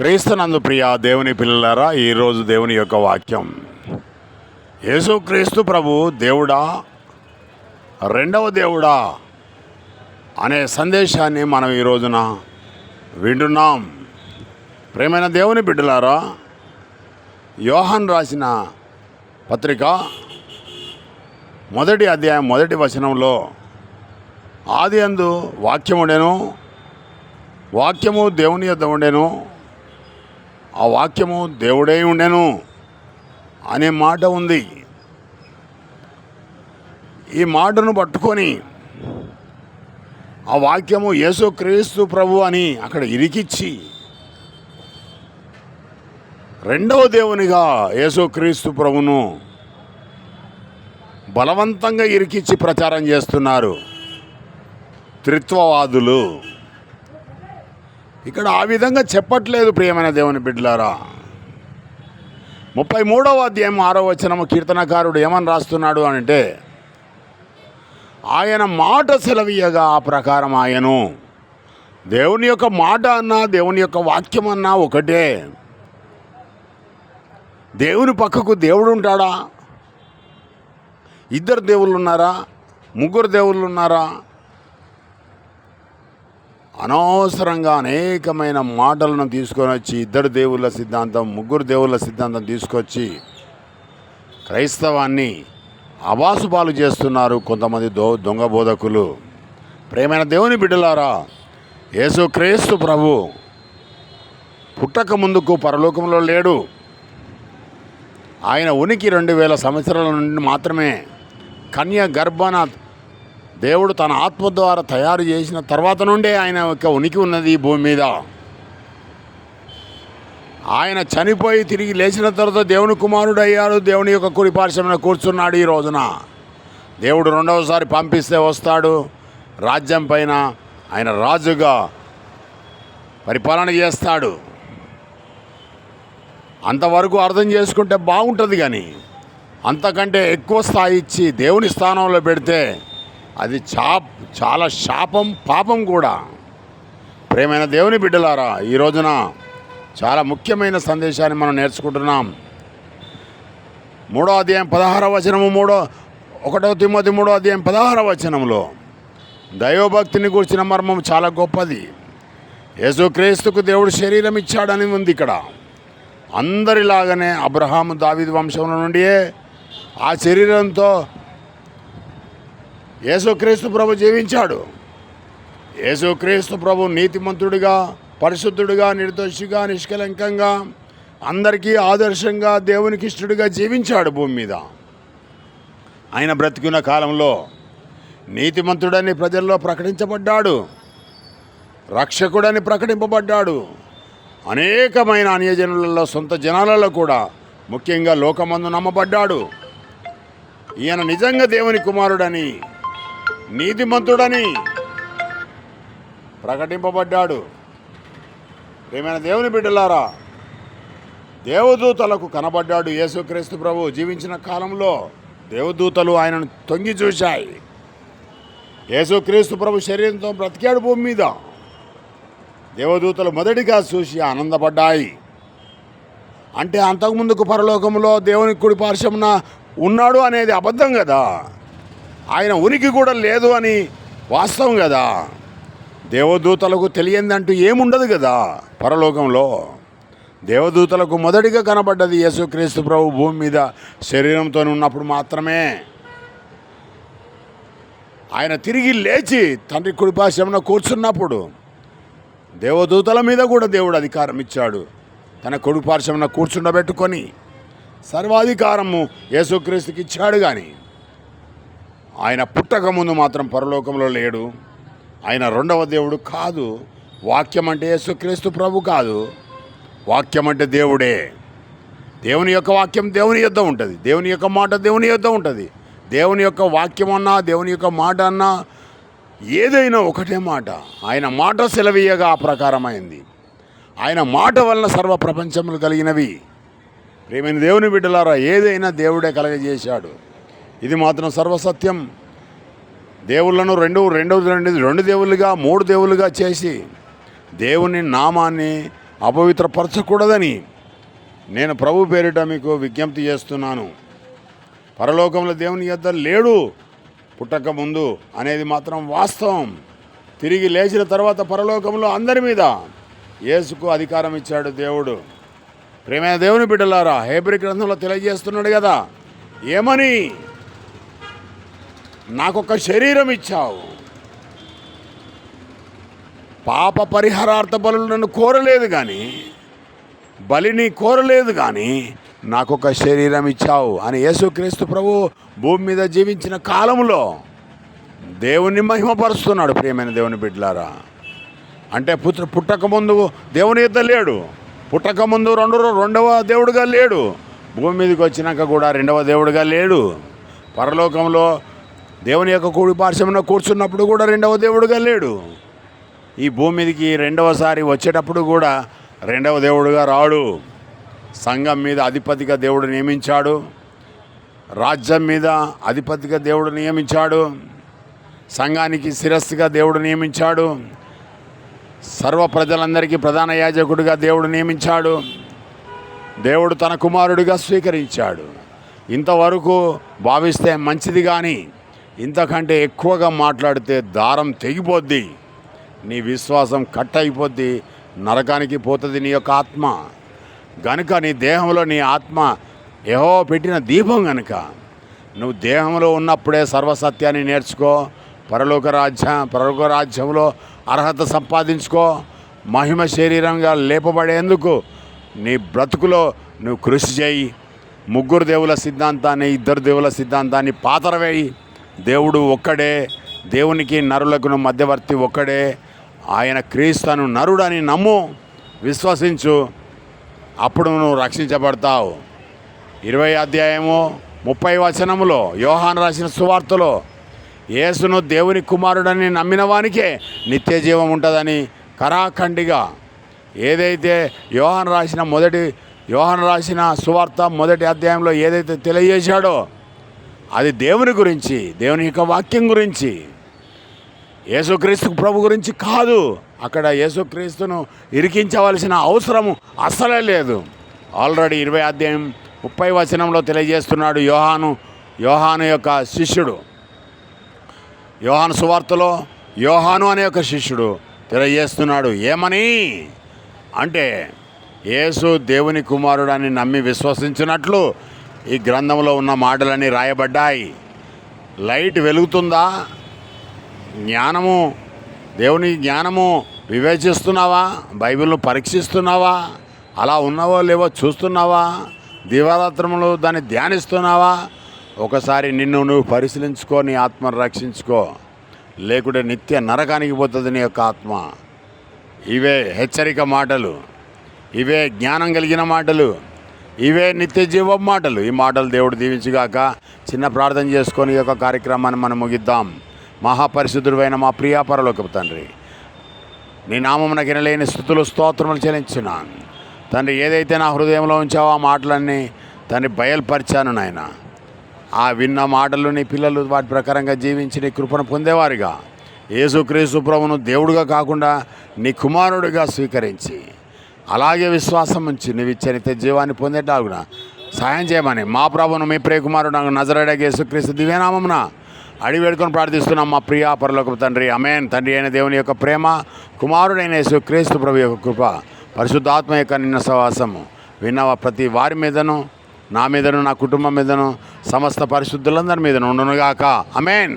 క్రీస్తునందు ప్రియ దేవుని పిల్లలారా ఈరోజు దేవుని యొక్క వాక్యం. యేసుక్రీస్తు ప్రభు దేవుడా రెండవ దేవుడా అనే సందేశాన్ని మనం ఈ రోజున వింటున్నాం. ప్రేమైన దేవుని బిడ్డలారా యోహాన్ రాసిన పత్రిక మొదటి అధ్యాయం మొదటి వచనంలో ఆది అందు ఉండేను వాక్యము దేవుని యొద్ద ఉండెను ఆ వాక్యము దేవుడై ఉండెను అనే మాట ఉంది. ఈ మాటను పట్టుకొని ఆ వాక్యము యేసుక్రీస్తు ప్రభు అని అక్కడ ఇరికిచ్చి రెండవ దేవునిగా యేసుక్రీస్తు ప్రభును బలవంతంగా ఇరికిచ్చి ప్రచారం చేస్తున్నారు. త్రిత్వవాదులు. ఇక్కడ ఆ విధంగా చెప్పట్లేదు ప్రియమైన దేవుని బిడ్డలారా. ముప్పై మూడవ అధ్యాయం ఆరో వచనము కీర్తనకారుడు ఏమని రాస్తున్నాడు అంటే ఆయన మాట సెలవీయగా ఆ ప్రకారం ఆయను దేవుని యొక్క మాట అన్నా దేవుని యొక్క వాక్యం అన్నా ఒకటే. దేవుని పక్కకు దేవుడు ఉంటాడా? ఇద్దరు దేవుళ్ళు ఉన్నారా? ముగ్గురు దేవుళ్ళు ఉన్నారా? అనవసరంగా అనేకమైన మాటలను తీసుకొని వచ్చి ఇద్దరు దేవుళ్ళ సిద్ధాంతం ముగ్గురు దేవుళ్ళ సిద్ధాంతం తీసుకొచ్చి క్రైస్తవాన్ని అబాసుపాలు చేస్తున్నారు కొంతమంది దో దొంగ బోధకులు. ప్రేమైన దేవుని బిడ్డలారా యేసు క్రీస్తు ప్రభు పుట్టక ముందుకు పరలోకంలో లేడు. ఆయన ఉనికి రెండు వేల సంవత్సరాల నుండి మాత్రమే కన్య గర్భన దేవుడు తన ఆత్మ ద్వారా తయారు చేసిన తర్వాత నుండే ఆయన యొక్క ఉనికి ఉన్నది ఈ భూమి మీద. ఆయన చనిపోయి తిరిగి లేచిన తర్వాత దేవుని కుమారుడు అయ్యాడు దేవుని యొక్క కురిపార్శ్వమైన కూర్చున్నాడు ఈ రోజున. దేవుడు రెండవసారి పంపిస్తే వస్తాడు. రాజ్యం పైన ఆయన రాజుగా పరిపాలన చేస్తాడు. అంతవరకు అర్థం చేసుకుంటే బాగుంటుంది కానీ అంతకంటే ఎక్కువ స్థాయి ఇచ్చి దేవుని స్థానంలో పెడితే అది చా చాలా శాపం పాపం కూడా. ప్రేమైన దేవుని బిడ్డలారా ఈ రోజున చాలా ముఖ్యమైన సందేశాన్ని మనం నేర్చుకుంటున్నాం. మూడో అధ్యాయం పదహార వచనము మూడో ఒకటో తిమ్మది మూడో అధ్యాయం పదహార వచనంలో దైవభక్తిని గురించిన మర్మం చాలా గొప్పది. యేసుక్రీస్తుకు దేవుడు శరీరం ఇచ్చాడని ఉంది ఇక్కడ. అందరిలాగానే అబ్రహాము దావిద్ వంశంలో నుండియే ఆ శరీరంతో యేసుక్రీస్తు ప్రభు జీవించాడు. యేసుక్రీస్తు ప్రభు నీతిమంతుడిగా పరిశుద్ధుడిగా నిర్దోషిగా నిష్కలంకంగా అందరికీ ఆదర్శంగా దేవునికి ఇష్టడిగా జీవించాడు భూమి మీద. ఆయన బ్రతికిన కాలంలో నీతిమంతుడని ప్రజల్లో ప్రకటించబడ్డాడు. రక్షకుడని ప్రకటింపబడ్డాడు. అనేకమైన అన్యజనులలో సొంత జనాలలో కూడా ముఖ్యంగా లోకమందు నమ్మబడ్డాడు. ఈయన నిజంగా దేవుని కుమారుడని నీతిమంతుడని ప్రకటింపబడ్డాడు. ప్రేమైన దేవుని బిడ్డలారా దేవదూతలకు కనబడ్డాడు యేసుక్రీస్తు ప్రభు. జీవించిన కాలంలో దేవదూతలు ఆయనను తొంగి చూశాయి. యేసుక్రీస్తు ప్రభు శరీరంతో బ్రతికాడు భూమి మీద. దేవదూతలు మొదటిగా చూసి ఆనందపడ్డాయి. అంటే అంతకుముందుకు పరలోకంలో దేవుని కుడి పార్శ్వమున ఉన్నాడు అనేది అబద్ధం కదా? ఆయన ఉనికి కూడా లేదు అని వాస్తవం కదా. దేవదూతలకు తెలియందంటూ ఏముండదు కదా పరలోకంలో. దేవదూతలకు మొదటిగా కనబడ్డది యేసుక్రీస్తు ప్రభు భూమి మీద శరీరంతో ఉన్నప్పుడు మాత్రమే. ఆయన తిరిగి లేచి తండ్రి కుడిపాశమున కూర్చున్నప్పుడు దేవదూతల మీద కూడా దేవుడు అధికారం ఇచ్చాడు. తన కొడుకు పార్శ్వమున కూర్చుండబెట్టుకొని సర్వాధికారము యేసుక్రీస్తుకి ఇచ్చాడు కానీ ఆయన పుట్టకముందు మాత్రం పరలోకంలో లేడు. ఆయన రెండవ దేవుడు కాదు. వాక్యం అంటే యేసుక్రీస్తు ప్రభు కాదు. వాక్యం అంటే దేవుడే. దేవుని యొక్క వాక్యం దేవుని యొద్ద ఉంటుంది. దేవుని యొక్క మాట దేవుని యొద్ద ఉంటుంది. దేవుని యొక్క వాక్యం అన్నా దేవుని యొక్క మాట అన్నా ఏదైనా ఒకటే మాట. ఆయన మాట సెలవీయగా ఆ ప్రకారమైంది. ఆయన మాట వలన సర్వ ప్రపంచములు కలిగినవి. ప్రేమైన దేవుని బిడ్డలారా ఏదైనా దేవుడే కలగజేశాడు. ఇది మాత్రం సర్వసత్యం. దేవుళ్ళను రెండు రెండు రెండు రెండు దేవుళ్ళుగా మూడు దేవుళ్ళుగా చేసి దేవుని నామాన్ని అపవిత్రపరచకూడదని నేను ప్రభు పేరిట మీకు విజ్ఞప్తి చేస్తున్నాను. పరలోకంలో దేవుని యొద్ద లేడు పుట్టక ముందు అనేది మాత్రం వాస్తవం. తిరిగి లేచిన తర్వాత పరలోకంలో అందరి మీద యేసుకు అధికారం ఇచ్చాడు దేవుడు. ప్రేమ దేవుని బిడ్డలారా హేబ్రి గ్రంథంలో తెలియజేస్తున్నాడు కదా ఏమని? నాకొక శరీరం ఇచ్చావు. పాప పరిహారార్థ బలులు నన్ను కోరలేదు కానీ బలిని కోరలేదు కానీ నాకొక శరీరం ఇచ్చావు అని యేసుక్రీస్తు ప్రభు భూమి మీద జీవించిన కాలంలో దేవుణ్ణి మహిమపరుస్తున్నాడు ప్రియమైన దేవుని బిడ్డలారా. అంటే పుత్ర పుట్టక ముందు దేవుని యుద్ధ లేడు. పుట్టక ముందు రెండు రెండవ దేవుడుగా లేడు. భూమి మీదకి వచ్చినాక కూడా రెండవ దేవుడుగా లేడు. పరలోకంలో దేవుని యొక్క కూడి పార్శ్వమున కూర్చున్నప్పుడు కూడా రెండవ దేవుడుగా లేడు. ఈ భూమి మీదకి రెండవసారి వచ్చేటప్పుడు కూడా రెండవ దేవుడుగా రాడు. సంఘం మీద అధిపతిగా దేవుడు నియమించాడు. రాజ్యం మీద అధిపతిగా దేవుడు నియమించాడు. సంఘానికి శిరస్సుగా దేవుడు నియమించాడు. సర్వ ప్రజలందరికీ ప్రధాన యాజకుడిగా దేవుడు నియమించాడు. దేవుడు తన కుమారుడిగా స్వీకరించాడు. ఇంతవరకు భావిస్తే మంచిది కానీ ఇంతకంటే ఎక్కువగా మాట్లాడితే దారం తెగిపోద్ది. నీ విశ్వాసం కట్ అయిపోద్ది నరకానికి పోతుంది నీ యొక్క ఆత్మ. గనుక నీ దేహంలో నీ ఆత్మ ఏహో పెట్టిన దీపం గనుక నువ్వు దేహంలో ఉన్నప్పుడే సర్వసత్యాన్ని నేర్చుకో పరలోక రాజ్య పరలోక రాజ్యంలో అర్హత సంపాదించుకో మహిమ శరీరంగా లేపబడేందుకు నీ బ్రతుకులో నువ్వు కృషి చేయి. ముగ్గురు దేవుల సిద్ధాంతాన్ని ఇద్దరు దేవుల సిద్ధాంతాన్ని పాతరవేయి. దేవుడు ఒక్కడే దేవునికి నరులకు మధ్యవర్తి ఒక్కడే. ఆయన క్రీస్తును నరుడని నమ్ము విశ్వసించు అప్పుడు నువ్వు రక్షించబడతావు. ఇరవై అధ్యాయము ముప్పై వచనములో యోహాన్ రాసిన సువార్తలో యేసును దేవుని కుమారుడని నమ్మిన వానికే నిత్య జీవం ఉంటుందని కరాఖండిగా ఏదైతే యోహాన్ రాసిన మొదటి యోహాన్ రాసిన సువార్త మొదటి అధ్యాయంలో ఏదైతే తెలియజేశాడో అది దేవుని గురించి దేవుని యొక్క వాక్యం గురించి. యేసుక్రీస్తు ప్రభు గురించి కాదు. అక్కడ యేసుక్రీస్తును ఇరికించవలసిన అవసరము అస్సలే లేదు. ఆల్రెడీ ఇరవై అధ్యాయం ముప్పై వచనంలో తెలియజేస్తున్నాడు యోహాను యోహాను యొక్క శిష్యుడు. యోహాను సువార్తలో యోహాను అనే ఒక శిష్యుడు తెలియజేస్తున్నాడు ఏమని? అంటే యేసు దేవుని కుమారుడు అని నమ్మి విశ్వసించినట్లు ఈ గ్రంథంలో ఉన్న మాటలన్నీ రాయబడ్డాయి. లైట్ వెలుగుతుందా? జ్ఞానము దేవుని జ్ఞానము వివేచిస్తున్నావా? బైబిల్ను పరీక్షిస్తున్నావా? అలా ఉన్నావో లేవో చూస్తున్నావా? దివారాత్రములు దాన్ని ధ్యానిస్తున్నావా? ఒకసారి నిన్ను నువ్వు పరిశీలించుకో నీ ఆత్మను రక్షించుకో. లేకుంటే నిత్య నరకానికి పోతుంది నీ యొక్క ఆత్మ. ఇవే హెచ్చరిక మాటలు. ఇవే జ్ఞానం కలిగిన మాటలు. ఇవే నిత్య జీవం మాటలు. ఈ మాటలు దేవుడు దీవించుగాక చిన్న ప్రార్థన చేసుకొని ఈ యొక్క కార్యక్రమాన్ని మనం ముగిద్దాం. మహాపరిశుద్ధుడైన మా ప్రియాపరలోకి తండ్రి నీ నామమునకి వినలేని స్థుతులు స్తోత్రములు చెల్లించున్నాను తండ్రి ఏదైతే నా హృదయంలో ఉంచావో ఆ మాటలన్నీ తండ్రి బయలుపరిచాను నాయన. ఆ విన్న మాటలు నీ పిల్లలు వాటి ప్రకారంగా జీవించి నీ కృపను పొందేవారుగా. యేసుక్రీస్తు ప్రభును దేవుడుగా కాకుండా నీ కుమారుడిగా స్వీకరించి అలాగే విశ్వాసం ఉంచి నువ్వు ఇచ్చే నిత్య జీవాన్ని పొందేటాగున సాయం చేయమని మా ప్రభును మీ ప్రియకుమారుడు నజరడగ యేసుక్రీస్తు దివ్యనామమున అడిగి వేడుకొని ప్రార్థిస్తున్నాం. మా ప్రియా పరలోక తండ్రి అమేన్ తండ్రి అయిన దేవుని యొక్క ప్రేమ కుమారుడైన యేసుక్రీస్తు ప్రభు యొక్క కృప పరిశుద్ధాత్మ యొక్క నిన్న సవాసము విన్న ప్రతి వారి మీదను నా మీదను నా కుటుంబం మీదను సమస్త పరిశుద్ధులందరి మీదను ఉండునుగాక. అమేన్